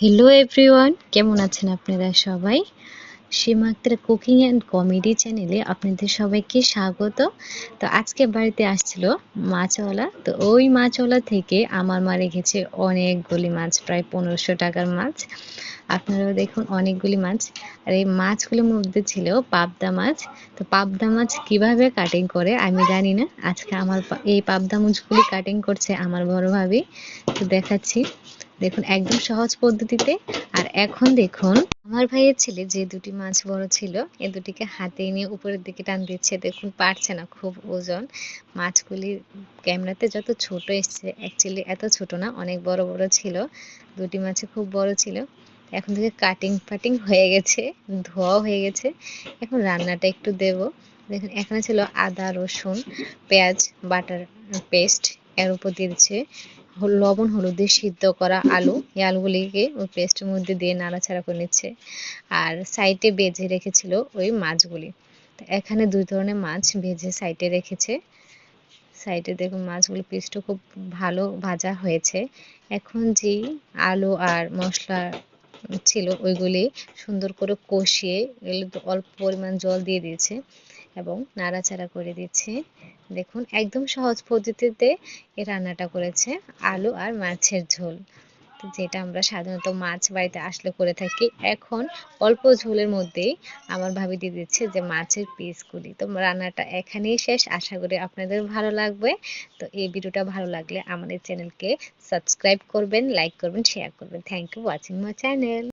Hello everyone কেমন আছেন আপনারা সবাই? Seema Akter cooking and comedy চ্যানেলে আপনাদের সবাইকে স্বাগত। তো আজকে বাড়িতে আসছিল মাছওয়ালা। তো ওই মাছওয়ালা থেকে আমার মা রেখেছে অনেকগুলি মাছ, প্রায় পনেরোশো টাকার মাছ। আপনারাও দেখুন অনেকগুলি মাছ। আর এই মাছগুলোর মধ্যে ছিল পাবদা মাছ। তো পাবদা মাছ কীভাবে কাটিং করে আমি জানি না। আজকে আমার এই পাবদা মাছগুলি কাটিং করছে আমার বড় ভাবি। তো দেখাচ্ছি। দেখুন, একদম সহজ পদ্ধতিতে এখন দেখুন, আমার ভাইয়ের ছেলে যে দুটি মাছ বড় ছিল, এ দুটিকে হাতে নিয়ে উপরের দিকে টান দিচ্ছে। দেখুন, পারছে না খুব ওজন। মাছগুলি ক্যামেরাতে যত ছোট এসছে অ্যাকচুয়ালি এত ছোট না, অনেক বড় বড় ছিল। দুটি মাছে খুব বড় ছিল। এখন থেকে কাটিং ফাটিং হয়ে গেছে, ধোয়াও হয়ে গেছে। এখন রান্নাটা একটু দেব। দেখুন, এখানে ছিল আদা, রসুন, পেঁয়াজ, বাটার, পেস্ট এর উপর দিচ্ছে লবণ, হলুদ দিয়ে সিদ্ধ করা আলু। এই আলুগুলিকে ওই পেস্টের মধ্যে দিয়ে নাড়াচাড়া করে নিচ্ছে আর সাইডে বেজে রেখেছিল ওই মাছগুলি। এখানে দুই ধরনের মাছ ভেজে সাইডে রেখেছে। সাইডে দেখুন মাছগুলি পিসটা খুব ভালো ভাজা হয়েছে। এখন যেই আলু আর মশলা ছিল ওইগুলি সুন্দর করে কষিয়ে অল্প পরিমাণ জল দিয়ে দিয়েছে এবং নাড়াচাড়া করে দিচ্ছে। দেখুন, একদম সহজ পদ্ধতিতে এই রান্নাটা করেছে আলু আর মাছের ঝোল। যেটা আমরা সাধারণত মাছ বাড়িতে আসলে করে থাকি, এখন অল্প ঝোলের মধ্যেই আমার ভাবি দিয়ে দিচ্ছে যে মাছের পিসগুলি। তো রান্নাটা এখানেই শেষ। আশা করি আপনাদের ভালো লাগবে। তো এই ভিডিওটা ভালো লাগলে আমাদের চ্যানেলকে সাবস্ক্রাইব করবেন, লাইক করবেন শেয়ার করবেন। Thank you watching my channel